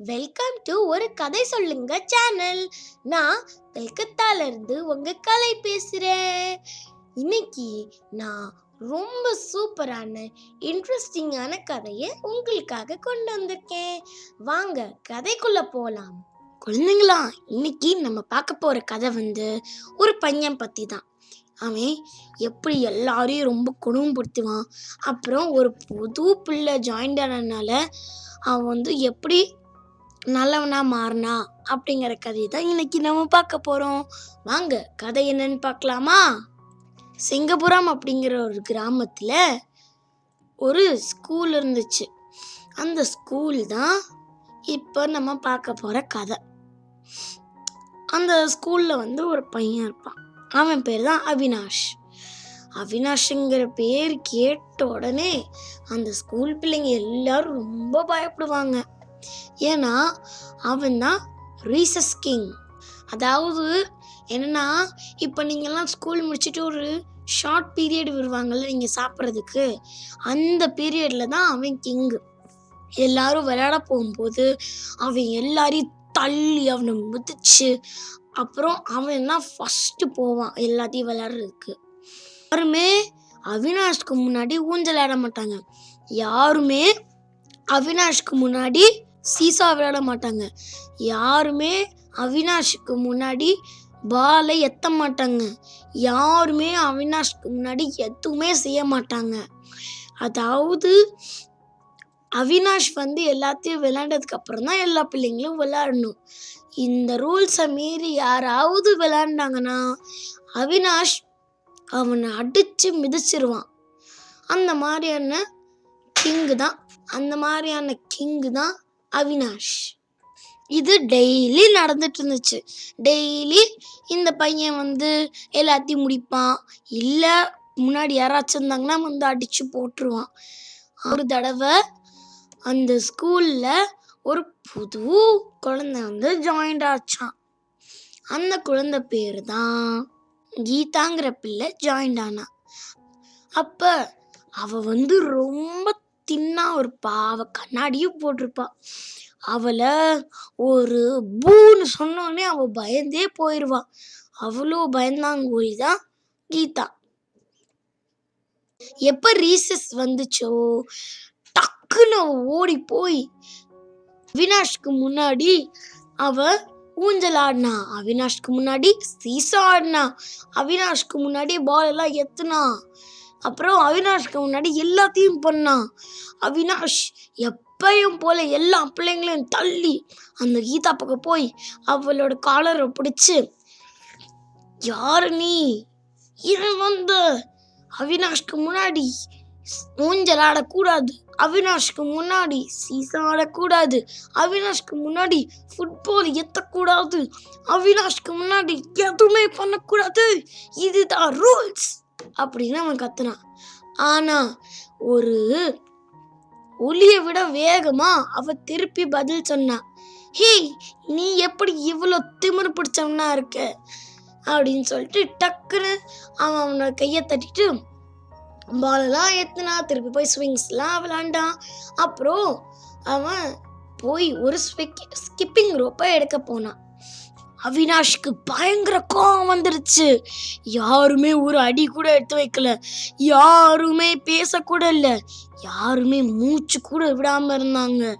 Welcome to ஒரு கதை சொல்லுங்க சேனல் நான் கல்கத்தால இருந்து உங்க கலை பேசுறேன். இன்னைக்கு நான் ரொம்ப சூப்பரான இன்ட்ரெஸ்டிங்கான கதையை உங்களுக்காக கொண்டு வந்திருக்கேன். வாங்க கதைக்குள்ள போலாம். குழந்தைங்களா இன்னைக்கு நம்ம பார்க்க போற கதை வந்து ஒரு பையன் பத்தி தான் அவன் எப்படி எல்லாரையும் ரொம்ப குணம்படுத்துவான் அப்புறம் ஒரு புது பிள்ளை ஜாயின்ட் ஆனதுனால அவன் வந்து எப்படி நல்லவனா மாறினா அப்படிங்கிற கதையை தான் இன்னைக்கு நம்ம பார்க்க போறோம். வாங்க கதை என்னன்னு பார்க்கலாமா? சிங்கபுரம் அப்படிங்கிற ஒரு கிராமத்தில் ஒரு ஸ்கூல் இருந்துச்சு. அந்த ஸ்கூல் தான் இப்போ நம்ம பார்க்க போகிற கதை. அந்த ஸ்கூலில் வந்து ஒரு பையன் இருப்பான். அவன் பேர் தான் அவினாஷ். அவினாஷுங்கிற பேர் கேட்ட உடனே அந்த ஸ்கூல் பிள்ளைங்க எல்லாரும் ரொம்ப பயப்படுவாங்க. ஏன்னா அவன் தான் ரீசஸ் கிங். அதாவது என்னன்னா இப்போ நீங்கள்லாம் ஸ்கூல் முடிச்சுட்டு ஒரு ஷார்ட் பீரியட் வருவாங்கல்ல நீங்கள் சாப்பிட்றதுக்கு. அந்த பீரியடில் தான் அவன் கிங்கு எல்லாரும் விளையாட போகும்போது அவன் எல்லாரையும் தள்ளி அவனை மிதிச்சு அப்புறம் அவன் தான் ஃபஸ்ட்டு போவான் எல்லாத்தையும் விளையாடுறதுக்கு. யாருமே அவினாஷ்க்கு முன்னாடி ஊஞ்சல் ஆட மாட்டாங்க. யாருமே அவினாஷ்க்கு முன்னாடி சீசா விளையாட மாட்டாங்க. யாருமே அவினாஷுக்கு முன்னாடி பாலை எத்த மாட்டாங்க. யாருமே அவினாஷ்க்கு முன்னாடி எதுவுமே செய்ய மாட்டாங்க. அதாவது அவினாஷ் வந்து எல்லாத்தையும் விளையாண்டதுக்கு அப்புறம் தான் எல்லா பிள்ளைங்களும் விளையாடணும். இந்த ரூல்ஸை மீறி யாராவது விளையாண்டாங்கன்னா அவினாஷ் அவனை அடித்து மிதிச்சிருவான். அந்த மாதிரியான கிங்கு தான். அந்த மாதிரியான கிங்கு தான் அவினாஷ். இது டெய்லி நடந்துட்டு இருந்துச்சு டெய்லி இந்த பையன் வந்து எல்லாத்தையும் முடிப்பான். இல்லை முன்னாடி யாராச்சும் இருந்தாங்கன்னா வந்து அடிச்சு போட்டுருவான். ஒரு தடவை அந்த ஸ்கூல்ல ஒரு புது குழந்தை வந்து ஜாயின் ஆச்சான். அந்த குழந்தை பேர் தான் கீதாங்கிற பிள்ளை ஜாயின் ஆனா. அப்ப அவ வந்து ரொம்ப தின்னா ஒரு அவ கண்ணாடியும் போட்டிருப்பா. அவளை ஒரு பூன்னு சொன்னோடனே அவ பயந்தே போயிடுவா அவ்வளோ பயந்தாங்கோழி தான் கீதா. எப்ப ரீசஸ் வந்துச்சோ? டக்குன்னு ஓடி போய் அவினாஷ்க்கு முன்னாடி அவ ஊஞ்சல் ஆடினா அவினாஷ்க்கு முன்னாடி சீசா ஆடினா. அவினாஷ்க்கு முன்னாடி பால் எல்லாம் எத்துனா அப்புறம் அவினாஷ்க்கு முன்னாடி எல்லாத்தையும் பண்ணான் அவினாஷ் எப்பயும் போல எல்லா பிள்ளைங்களையும் தள்ளி அந்த கீதா பக்கம் போய் அவளோட காலரை பிடிச்சு யாரு நீ? இவன் வந்து. அவினாஷ்க்கு முன்னாடி ஊஞ்சல் ஆடக்கூடாது. அவினாஷ்க்கு முன்னாடி சீசா ஆடக்கூடாது. அவினாஷ்க்கு முன்னாடி ஃபுட்பால் எத்தக்கூடாது. அவினாஷ்க்கு முன்னாடி எதுவுமே பண்ணக்கூடாது. இதுதான் ரூல்ஸ் அப்படின்னு அவன் கத்துனான். ஆனா ஒரு ஒளியை விட வேகமா அவ திருப்பி பதில் சொன்னான். ஹேய் நீ எப்படி இவ்வளோ திமிரு பிடிச்சவனா இருக்க? அப்படின்னு சொல்லிட்டு டக்குன்னு அவன் அவனோட கையை தட்டிட்டு பாலெல்லாம் ஏத்துனா திருப்பி போய் ஸ்விங்ஸ்லாம் விளாண்டான் அப்புறம் அவன் போய் ஒரு ஸ்கிப்பிங் ரோப்பை எடுக்க போனான். அவினாஷ்க்கு பயங்கர கோபம் வந்துருச்சு. யாருமே ஒரு அடி கூட எடுத்து வைக்கல. யாருமே பேசக்கூட இல்லை. யாருமே மூச்சு கூட விடாம இருந்தாங்க.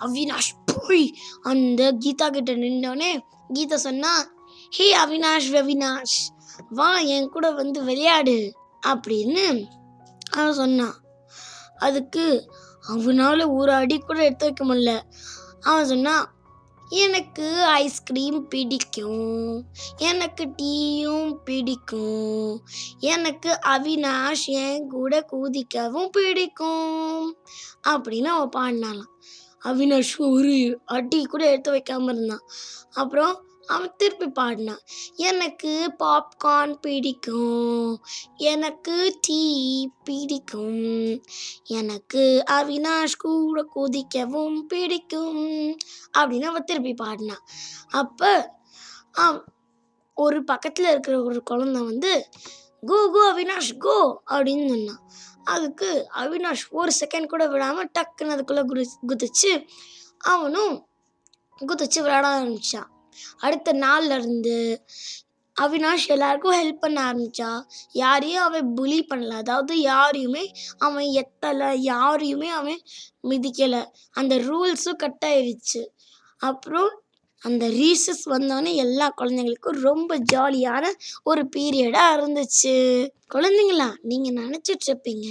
அவினாஷ் போய் அந்த கீதா கிட்ட நின்றோடனே கீதா சொன்னா ஹே அவினாஷ் அவினாஷ் வா என் கூட வந்து விளையாடு அப்படின்னு அவன் சொன்னான் அதுக்கு அவனால ஒரு அடி கூட எடுத்து வைக்க முடியல. அவன் சொன்னான் எனக்கு ஐஸ்கிரீம் பிடிக்கும். எனக்கு டீயும் பிடிக்கும். எனக்கு அவினாஷ் என் கூட குதிக்கவும் பிடிக்கும். அப்படின்னு அவன் பாடினாலாம் அவினாஷ் ஒரு அடி கூட எடுத்து வைக்காம இருந்தான். அப்புறம் அவன் திருப்பி பாடினான். எனக்கு பாப்கார்ன் பிடிக்கும். எனக்கு டீ பிடிக்கும். எனக்கு அவினாஷ் கூட குதிக்கவும் பிடிக்கும். அப்படின்னு அவன் திருப்பி பாடினான் அப்போ ஒரு பக்கத்தில் இருக்கிற ஒரு குழந்தை வந்து கோ கோ அவினாஷ் கோ அப்படின்னு சொன்னான் அதுக்கு அவினாஷ் ஒரு செகண்ட் கூட விடாமல் டக்குன்னு அதுக்குள்ளே குதி குதிச்சு அவனும் குதிச்சு விளையாட ஆரம்பிச்சான். அடுத்த நாள்ல இருந்து அவினாஷ் எல்லாருக்கும் ஹெல்ப் பண்ண ஆரம்பிச்சா யாரையும் அவன் புலி பண்ணல. அதாவது யாரையுமே அவன் எத்தலை யாரையுமே அவன் மிதிக்கலை. அந்த ரூல்ஸும் கட் ஆயிடுச்சு அப்புறம் அந்த ரீசஸ் வந்தோடனே எல்லா குழந்தைங்களுக்கும் ரொம்ப ஜாலியான ஒரு பீரியடாக இருந்துச்சு. குழந்தைங்களா நீங்கள் நினச்சிட்ருப்பீங்க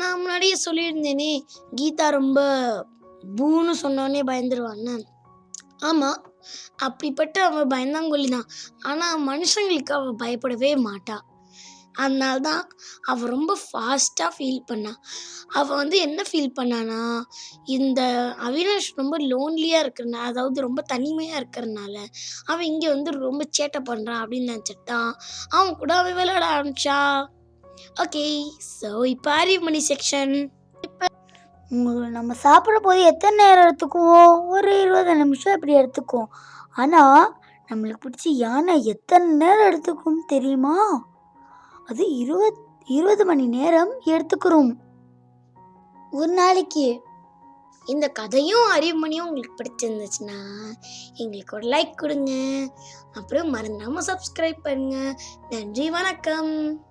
நான் முன்னாடியே சொல்லியிருந்தேனே கீதா ரொம்ப பூன்னு சொன்னோடனே பயந்துருவான்னு ஆமாம் அப்படிப்பட்ட அவள் பயந்தாங்கொல்லி தான். ஆனால் மனுஷங்களுக்கு அவள் பயப்படவே மாட்டா. அதனால தான் அவள் ரொம்ப ஃபாஸ்ட்டாக ஃபீல் பண்ணா. அவள் வந்து என்ன ஃபீல் பண்ணானா இந்த அவினாஷ் ரொம்ப லோன்லியாக இருக்கிறனால அதாவது ரொம்ப தனிமையாக இருக்கிறனால அவன் இங்கே வந்து ரொம்ப சேட்டை பண்ணுறான் அப்படின்னு நினச்சிட்டான் அவன் கூட அவன் விளையாட ஆரம்பிச்சா. ஓகே ஸோ இப்போ அறிவுமணி செக்ஷன் உங்களுக்கு நம்ம சாப்பிட போது எத்தனை நேரம் எடுத்துக்குவோம் ஒரு இருபது நிமிஷம் இப்படி எடுத்துக்குவோம். ஆனால் நம்மளுக்கு பிடிச்ச யானை எத்தனை நேரம் எடுத்துக்கும் தெரியுமா? அது இருபத் இருபது மணி நேரம் எடுத்துக்கிறோம். ஒரு நாளைக்கு. இந்த கதையும் அறிவுமணியும் உங்களுக்கு பிடிச்சிருந்துச்சுன்னா எங்களுக்கு ஒரு லைக் கொடுங்க. அப்புறம் மறந்தாமல் சப்ஸ்கிரைப் பண்ணுங்க. நன்றி வணக்கம்.